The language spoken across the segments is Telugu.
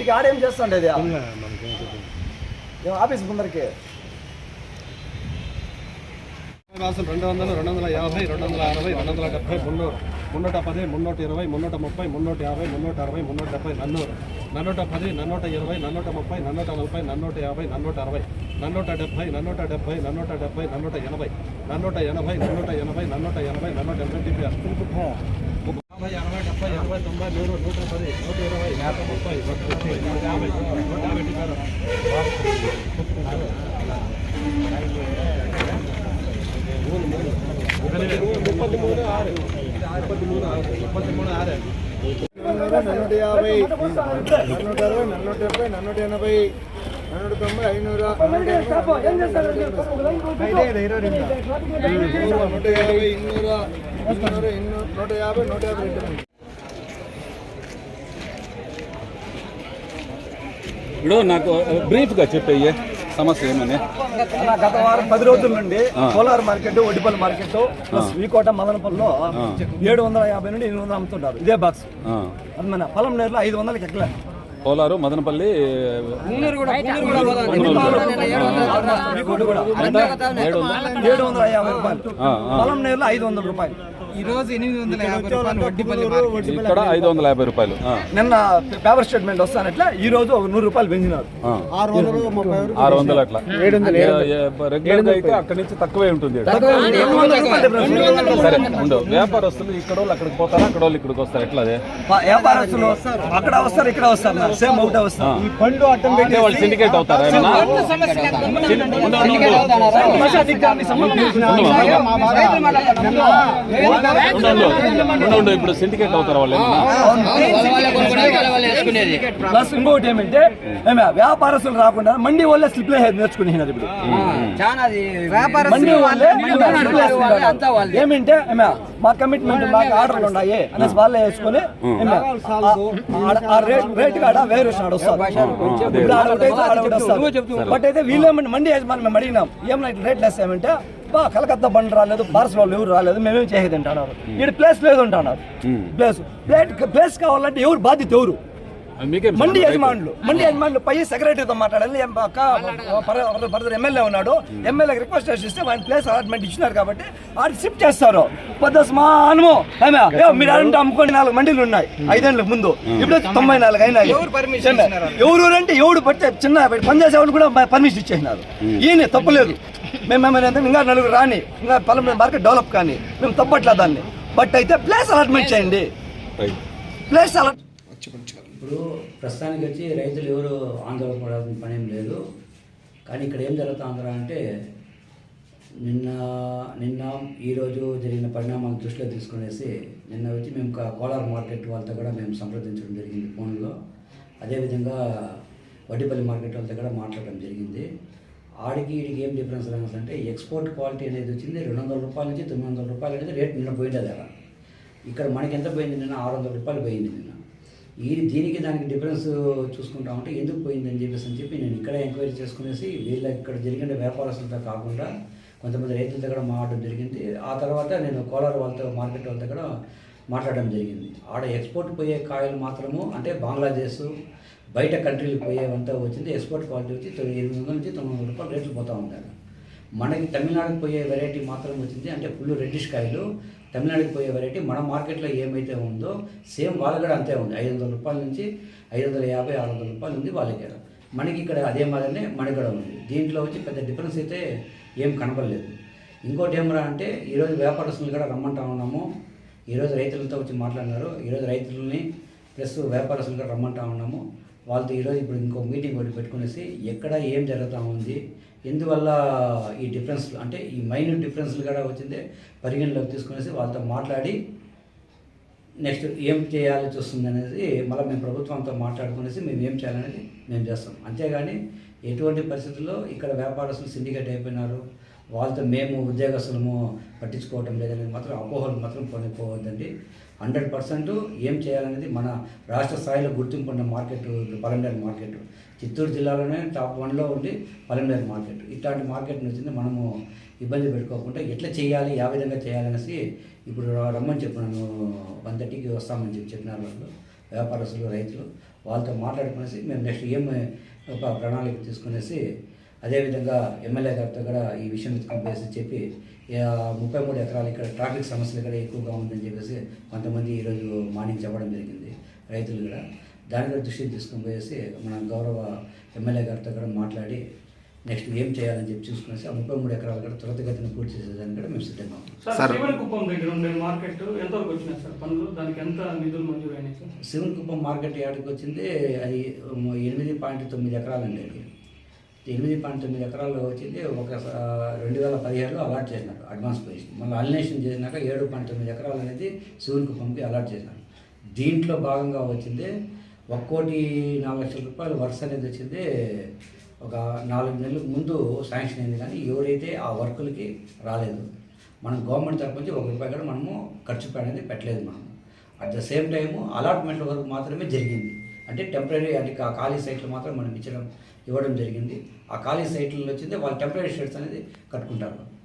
వీటికి ఆడేం చేస్తుండేది ఆఫీస్ ముందరికి? రాసులు రెండు వందలు రెండు వందల యాభై రెండు వందల అరవై రెండు వందల డెబ్బై మున్నూరు. మున్నూట పది మున్నూట ఇరవై మున్నూట ముప్పై మున్నూట యాభై మున్నూట అరవై మున్నూట డెబ్బై నన్నూరు. నన్నూట పది నన్నూట ఇరవై నన్నూట ముప్పై నన్నూట నలభై నన్నూట యాభై నన్నూట అరవై. నన్నూట డెబ్బై నన్నూట డెబ్బై నన్నూట డెబ్బై నన్నూట ఎనభై. నన్నూట ఎనభై నన్నూట ఎనభై నన్నూట ఎనభై నన్నూట ఎనభై టీపీఆర్. యాభై అరవై డెబ్బై అరవై తొంభై నూరు నూట పది నూట ఇరవై నూట ముప్పై నూట ముప్పై నూట యాభై నూట యాభై ముప్పై మూడు ఆరు ముప్పై మూడు ఆరు ముప్పై మూడు ఆరు నూట యాభై నూట అరవై నూట డెబ్బై నన్నూట ఎనభై తొంభై ఐనూరు నూట యాభై ఇన్నూరు ఇన్నూరు ఇన్నూరు నూట యాభై నూట యాభై రెండు ఇప్పుడు నాకు బ్రీఫ్గా చెప్పయ్యే సమస్య ఏమని? గత వారం పది రోజుల నుండి కోలార్ మార్కెట్ ఒడిపల్లి మార్కెట్ వీకోట మదనపల్లిలో ఏడు వందల యాభై నుండి ఎనిమిది వందలు అమ్ముతుంటారు. ఇదే బాక్స్. అది మన పొలం నేరులో ఐదు వందలకి ఎక్కలే. కోలారు మదనపల్లి? ఏడు వందలు ఐదు వందల రూపాయలు. ఈ రోజు ఎనిమిది వందల యాభై రూపాయలు వడ్డీపల్లి మార్కెట్ ఇక్కడ ఐదు వందల యాభై రూపాయలు ఆ, నిన్న పేపర్ స్టేట్మెంట్ వస్తానట్లే ఈ రోజు ఒక నూరు రూపాయలు పెంచినారు ఆ. ఆరు వందలు ముప్పై ఆరు వందలు అట్లా రెగ్యులర్గా అయితే అక్కడి నుంచి తక్కువే ఉంటుంది సరే వ్యాపారస్తులు ఇక్కడ వాళ్ళు అక్కడికి పోతారా అక్కడ వాళ్ళు ఇక్కడికి వస్తారు ఎట్లా అదే వ్యాపారస్తులు అక్కడ వస్తారు ఇక్కడ వస్తారు సేమ్ ఒకటే వస్తారు ఈ పండు అడ్డం అంటే వాళ్ళు సిండికేట్ అవుతారా ఏమన్నా ఇప్పుడు సిండికేట్ అవుతారా వాళ్ళు? ప్లస్ ఇంకోటి ఏమంటే ఏమే వ్యాపారస్తులు రాకుండా మండి వాళ్ళే స్లిప్ నేర్చుకునేది ఇప్పుడు. ఏమంటే ఏమే మా కమిట్మెంట్ మాకు ఆర్డర్లు ఉన్నాయి. అనేసి వాళ్ళే వేసుకొని రేట్ రేట్ కాడ వేరే ఆడ వస్తారు ఇప్పుడు ఆడ. బట్ అయితే వీళ్ళేమంటే మండి యజమాని మేము అడిగినాం ఏమన్నా ఇట్లా రేట్లు వేస్తామంటే బా కలకత్తా బండి రాలేదు పార్సల్ వాళ్ళు ఎవరు రాలేదు మేమేం చేసేది అంటున్నారు. ఇక్కడ ప్లేస్ లేదు అంటున్నారు. ప్లేస్ ప్లేట్ ప్లేస్ కావాలంటే ఎవరు బాధ్యత ఎవరు? మండి యజమానులు మండి యజమానులు పై సెక్రటరీతో మాట్లాడాలి. బ్రదర్ ఎమ్మెల్యే ఉన్నాడు. ఎమ్మెల్యేకి రిక్వెస్ట్ చేస్తే ఆయన ప్లేస్ అలాట్మెంట్ ఇచ్చినారు కాబట్టి ఆడు షిఫ్ట్ చేస్తారు. పెద్ద స్మానము మీరు అంటే అమ్ముకొని నాలుగు మండీలు ఉన్నాయి. ఐదేళ్ళ ముందు. ఇప్పుడు తొంభై నాలుగు అయినాయి. ఎవరు అంటే ఎవడు పట్టే చిన్న పనిచేసే వాళ్ళు కూడా పర్మిషన్ ఇచ్చేసినారు. ఈయన తప్పలేదు. మేము ఏమైనా ఇంకా నలుగురు రాని ఇంకా పొలం మార్కెట్ డెవలప్ కానీ మేము తప్పట్లేదు దాన్ని. బట్ అయితే ప్లేస్ అలాట్మెంట్ చేయండి. ప్లేస్ అలాట్ ఇప్పుడు ప్రస్తుతానికి వచ్చి రైతులు ఎవరు ఆందోళన పడాల్సిన పని ఏం లేదు. కానీ ఇక్కడ ఏం జరుగుతుందిరా అంటే నిన్న నిన్న ఈరోజు జరిగిన పరిణామాలను దృష్టిలో తీసుకునేసి నిన్న వచ్చి మేము కోలార్ మార్కెట్ వాళ్ళతో కూడా మేము సంప్రదించడం జరిగింది ఫోన్లో. అదేవిధంగా వడ్డీపల్లి మార్కెట్ వాళ్ళతో కూడా మాట్లాడడం జరిగింది. ఆడికి ఈడికి ఏం డిఫరెన్స్ అంటే ఎక్స్పోర్ట్ క్వాలిటీ అనేది వచ్చింది. రెండు వందల రూపాయల నుంచి తొమ్మిది వందల రూపాయలు అనేది రేట్ నిన్న పోయింది అక్కడ ఇక్కడ మనకి ఎంత పోయింది నిన్న? ఆరు వందల రూపాయలు పోయింది నిన్న. ఈ దీనికి దానికి డిఫరెన్స్ చూసుకుంటా ఉంటే ఎందుకు పోయిందని చెప్పేసి అని చెప్పి నేను ఇక్కడ ఎంక్వైరీ చేసుకునేసి వీళ్ళ ఇక్కడ జరిగిన వ్యాపారస్తులతో కాకుండా కొంతమంది రైతులతో కూడా మాట్లాడడం జరిగింది. ఆ తర్వాత నేను కోలార్ వాళ్ళతో మార్కెట్ వాళ్ళ కూడా మాట్లాడడం జరిగింది. ఆడ ఎక్స్పోర్ట్ పోయే కాయలు మాత్రము అంటే బంగ్లాదేశ్ బయట కంట్రీలు పోయేవంతా వచ్చింది. ఎక్స్పోర్ట్ క్వాలిటీ వచ్చి ఎనిమిది వందల నుంచి తొమ్మిది వందల రూపాయలు రేట్లు పోతూ ఉంటారు మనకి తమిళనాడుకి పోయే వెరైటీ మాత్రం వచ్చింది. అంటే ఫుల్ రెడ్డిష్ కాయలు. తమిళనాడుకి పోయే వెరైటీ మన మార్కెట్లో ఏమైతే ఉందో సేమ్ వాళ్ళ కూడా అంతే ఉంది. ఐదు వందల రూపాయల నుంచి ఐదు వందల యాభై ఆరు వందల రూపాయలు ఉంది వాళ్ళకి మనకి ఇక్కడ అదే మాదిరినే మనకి కూడా ఉంది. దీంట్లో వచ్చి పెద్ద డిఫరెన్స్ అయితే ఏం కనపడలేదు. ఇంకోటి ఏమరా అంటే ఈరోజు వ్యాపారస్తులు కూడా రమ్మంటా ఉన్నాము. ఈరోజు రైతులతో వచ్చి మాట్లాడినారు. ఈరోజు రైతులని ప్లస్ వ్యాపారస్తులు కూడా రమ్మంటా ఉన్నాము. వాళ్ళతో ఈరోజు ఇప్పుడు ఇంకో మీటింగ్ ఒకటి పెట్టుకునేసి ఎక్కడ ఏం జరుగుతూ ఉంది ఎందువల్ల ఈ డిఫరెన్స్ అంటే ఈ మైన్యూట్ డిఫరెన్స్లు కూడా వచ్చిందే పరిగణలోకి తీసుకునేసి వాళ్ళతో మాట్లాడి నెక్స్ట్ ఏం చేయాలి చూస్తుంది అనేది మళ్ళీ మేము ప్రభుత్వంతో మాట్లాడుకునేసి మేము ఏం చేయాలనేది మేము చేస్తాం. అంతేగాని ఎటువంటి పరిస్థితుల్లో ఇక్కడ వ్యాపారస్తులు సిండికేట్ అయిపోయినారు వాళ్ళతో మేము ఉద్యోగస్తులము పట్టించుకోవటం లేదనేది మాత్రం అపోహలు మాత్రం పొందిపోవద్దండి హండ్రెడ్ పర్సెంట్ ఏం చేయాలనేది మన రాష్ట్ర స్థాయిలో గుర్తింపు ఉన్న మార్కెట్ పలంనేరు మార్కెట్. చిత్తూరు జిల్లాలోనే టాప్ వన్లో ఉండి పలంనేరు మార్కెట్. ఇట్లాంటి మార్కెట్ వచ్చింది మనము ఇబ్బంది పెట్టుకోకుండా ఎట్లా చేయాలి ఏ విధంగా చేయాలనేసి ఇప్పుడు రమ్మని చెప్పినాను. వన్ థర్టీకి వస్తామని చెప్పి చెప్పినారు వాళ్ళు వ్యాపారస్తులు రైతులు. వాళ్ళతో మాట్లాడుకునేసి మేము నెక్స్ట్ ఏం ఒక ప్రణాళిక తీసుకునేసి అదేవిధంగా ఎమ్మెల్యే గారితో కూడా ఈ విషయం ఎత్తుకొని చెప్పి ముప్పై మూడు ఎకరాలు ఇక్కడ ట్రాఫిక్ సమస్యలు కూడా ఎక్కువగా ఉందని చెప్పేసి కొంతమంది ఈరోజు మార్నింగ్ చెప్పడం జరిగింది రైతులు కూడా. దాని కూడా దృష్టికి తీసుకొని పోయేసి మన గౌరవ ఎమ్మెల్యే గారితో కూడా మాట్లాడి నెక్స్ట్ ఏం చేయాలని చెప్పి చూసుకునేసి ఆ ముప్పై మూడు ఎకరాలు కూడా త్వరితగతిన పూర్తి చేసేదానికి కూడా మేము సిద్ధంగా ఉన్నాం. సార్ శివనకుప్పం దగ్గర ఉండే మార్కెట్ ఎంతవరకు వచ్చినాయి సార్ పనులు? దానికి ఎంత నిధులు మంజూరు అయినాయి సార్? శివన్కుప్పం మార్కెట్ యార్డ్కి వచ్చింది అది ఎనిమిది పాయింట్ తొమ్మిది ఎకరాలు అండి అది. ఎనిమిది పాయింట్ తొమ్మిది ఎకరాలు వచ్చింది ఒక రెండు వేల పదిహేడులో అలాట్ చేసినారు అడ్వాన్స్ పొజిషన్. మళ్ళీ అలినేషన్ చేసినాక ఏడు పాయింట్ తొమ్మిది ఎకరాలు అనేది శివన్కుప్పంకి అలాట్ చేసినారు. దీంట్లో భాగంగా వచ్చింది ఒక కోటి నాలుగు లక్షల రూపాయలు వర్క్స్ అనేది వచ్చింది ఒక నాలుగు నెలల ముందు శాంక్షన్ అయింది కానీ ఎవరైతే ఆ వర్కులకి రాలేదు మనం గవర్నమెంట్ తరపు నుంచి ఒక రూపాయి కూడా మనము ఖర్చు అనేది పెట్టలేదు మనం అట్ ద సేమ్ టైము అలాట్మెంట్ల వరకు మాత్రమే జరిగింది. అంటే టెంపరీ అంటే ఖాళీ సైట్లు మాత్రం మనం ఇచ్చడం ఇవ్వడం జరిగింది. ఆ ఖాళీ సైట్లలో వచ్చింది వాళ్ళు టెంపరీ షెడ్స్ అనేది కట్టుకుంటారు.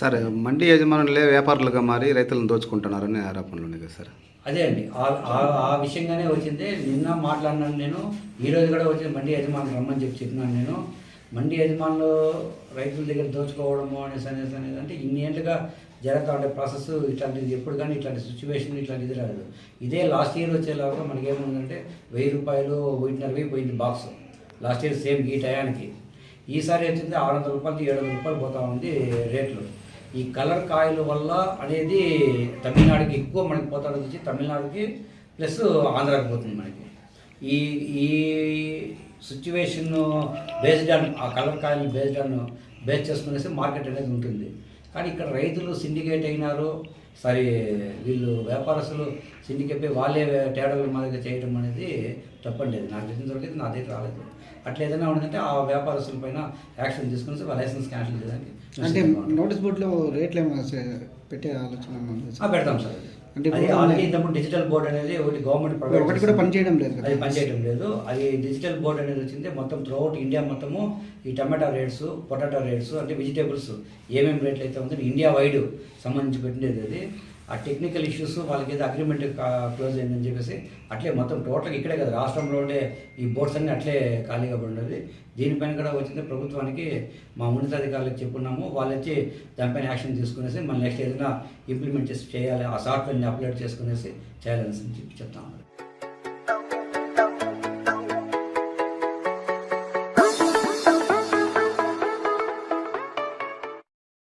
సార్ మండి యజమానులే వ్యాపారులుగా మారి రైతులను దోచుకుంటున్నారని ఆరోపణలు ఉన్నాయి కదా సార్. అదే అండి. ఆ- విషయంగానే వచ్చింది. నిన్న మాట్లాడినాను నేను. ఈ రోజు కూడా వచ్చింది మండి యజమానులు రమ్మని చెప్పి చెప్పినాను నేను. మండి యజమానులు రైతుల దగ్గర దోచుకోవడము అనేసి అనేసి అనేది అంటే ఇన్ని ఏళ్ళుగా జరుగుతూ ఉండే ప్రాసెస్ ఇట్లాంటిది ఎప్పుడు కానీ ఇట్లాంటి సిచ్యువేషన్ ఇట్లాంటిది రాదు. ఇదే లాస్ట్ ఇయర్ వచ్చేలాగా మనకి ఏముందంటే వెయ్యి రూపాయలు ఒకటిన్నర వెయ్యి పోయింది బాక్స్. లాస్ట్ ఇయర్ సేమ్ ఈ టయానికి. ఈసారి వచ్చింది ఆరు వందల రూపాయలు ఏడు వందల రూపాయలు పోతా ఉంది రేట్లు. ఈ కలర్ కాయల వల్ల అనేది తమిళనాడుకి ఎక్కువ మనకి పోతాడు వచ్చి తమిళనాడుకి ప్లస్ ఆంధ్రాకి పోతుంది మనకి. ఈ ఈ సిచ్యువేషన్ బేస్డ్ ఆన్ ఆ కలర్ కాయలు బేస్డ్ ఆన్ బేస్ చేసుకునేసి మార్కెట్ అనేది ఉంటుంది. కానీ ఇక్కడ రైతులు సిండికేట్ అయినారు. సరే వీళ్ళు వ్యాపారస్తులు సిండికేట్ వాళ్ళే తేడాల మాదిరిగా చేయడం అనేది తప్పండి నాకు తెలిసిన వరకు నా దగ్గర రాలేదు. అట్లా ఏదైనా ఉందంటే ఆ వ్యాపారస్తుల పైన యాక్షన్ తీసుకుని లైసెన్స్ క్యాన్సిల్ చేయడానికి అంటే. నోటీస్ బోర్డులో రేట్లు ఏమైనా పెట్టే ఆలోచన? పెడతాం సార్ అంటే ఆల్రెడీ ఇంతకుముందు డిజిటల్ బోర్డ్ అనేది ఒకటి గవర్నమెంట్ ఒకటి కూడా పనిచేయడం లేదు. అది పనిచేయడం లేదు అది డిజిటల్ బోర్డ్ అనేది వచ్చింది మొత్తం త్రూఅవుట్ ఇండియా మొత్తము ఈ టమాటా రేట్స్ పొటాటో రేట్స్ అంటే వెజిటేబుల్స్ ఏమేమి రేట్లు అయితే ఉందో ఇండియా వైడ్ సంబంధించి పెట్టినది అది ఆ టెక్నికల్ ఇష్యూస్ వాళ్ళకి ఏదో అగ్రిమెంట్ క్లోజ్ అయిందని చెప్పేసి అట్లే మొత్తం టోటల్ ఇక్కడే కదా రాష్ట్రంలో ఉండే ఈ బోర్డ్స్ అన్నీ అట్లే ఖాళీగా ఉండేది. దీనిపైన కూడా వచ్చింది ప్రభుత్వానికి మా ఉన్నతాధికారులకు చెప్పున్నాము. వాళ్ళు వచ్చి దానిపైన యాక్షన్ తీసుకునేసి మళ్ళీ నెక్స్ట్ ఏదైనా ఇంప్లిమెంట్ చేసి చేయాలి ఆ సాఫ్ట్వేర్ని అప్లోడ్ చేసుకునేసి చేయాలని చెప్పి చెప్తా ఉన్నారు.